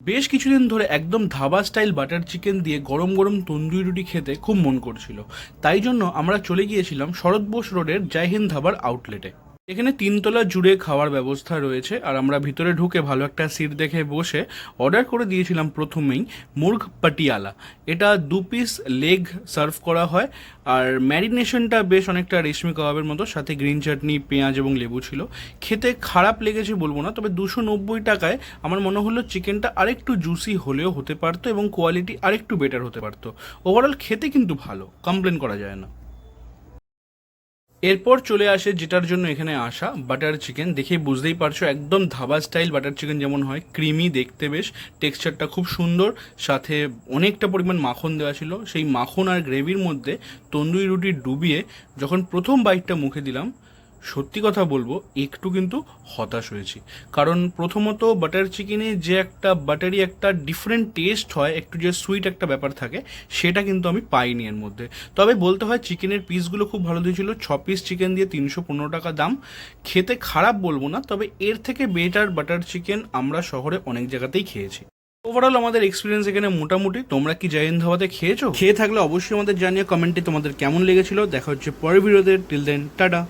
বেশ কিছুদিন ধরে একদম ধাবা স্টাইল বাটার চিকেন দিয়ে গরম গরম তন্দুরি রুটি খেতে খুব মন করছিল। তাই জন্য আমরা চলে গিয়েছিলাম শরৎ বোস রোডের জয় হিন্দ ধাবার আউটলেটে এখানে তিনতলা জুড়ে খাওয়ার ব্যবস্থা রয়েছে, আর আমরা ভিতরে ঢুকে ভালো একটা সিট দেখে বসে অর্ডার করে দিয়েছিলাম প্রথমেই মুর্গ পাটিয়ালা। এটা দু পিস লেগ সার্ভ করা হয়, আর ম্যারিনেশনটা বেশ অনেকটা রেশমি কাবাবের মতো, সাথে গ্রিন চাটনি পেঁয়াজ এবং লেবু ছিল। খেতে খারাপ লেগেছে বলব না, তবে দুশো নব্বই টাকায় আমার মনে হলো চিকেনটা আরেকটু জুসি হলেও হতে পারতো এবং কোয়ালিটি আরেকটু বেটার হতে পারতো। ওভারঅল খেতে কিন্তু ভালো কমপ্লেন করা যায় না। এরপর চলে আসে যেটার জন্য এখানে আসা বাটার চিকেন দেখে বুঝতেই পারছ, একদম ধাবা স্টাইল বাটার চিকেন যেমন হয় ক্রিমি দেখতে বেশ টেক্সচারটা খুব সুন্দর, সাথে অনেকটা পরিমাণ মাখন দেওয়া ছিল। সেই মাখন আর গ্রেভির মধ্যে তন্দুরি রুটি ডুবিয়ে যখন প্রথম বাইটটা মুখে দিলাম সত্যি কথা বলব, একটু কিন্তু হতাশ হয়েছি। কারণ প্রথমত বাটার চিকেনে যে একটা বাটারি একটা ডিফারেন্ট টেস্ট হয়, একটু যে সুইট একটা ব্যাপার থাকে, সেটা কিন্তু আমি পাইনি এর মধ্যে। তবে বলতে হয় চিকেনের পিসগুলো খুব ভালো দিয়েছিল ছ পিস চিকেন দিয়ে তিনশো পনেরো টাকা দাম। খেতে খারাপ বলব না, তবে এর থেকে বেটার বাটার চিকেন আমরা শহরে অনেক জায়গাতেই খেয়েছি। ওভারঅল আমাদের এক্সপিরিয়েন্স এখানে মোটামুটি। তোমরা কি জয়ন ধাবাতে খেয়েছো? খেয়ে থাকলে অবশ্যই আমাদের জানিয়ে কমেন্টে তোমাদের কেমন লেগেছিল। দেখা হচ্ছে পরের ভিডিওতে টিল দেন টাটা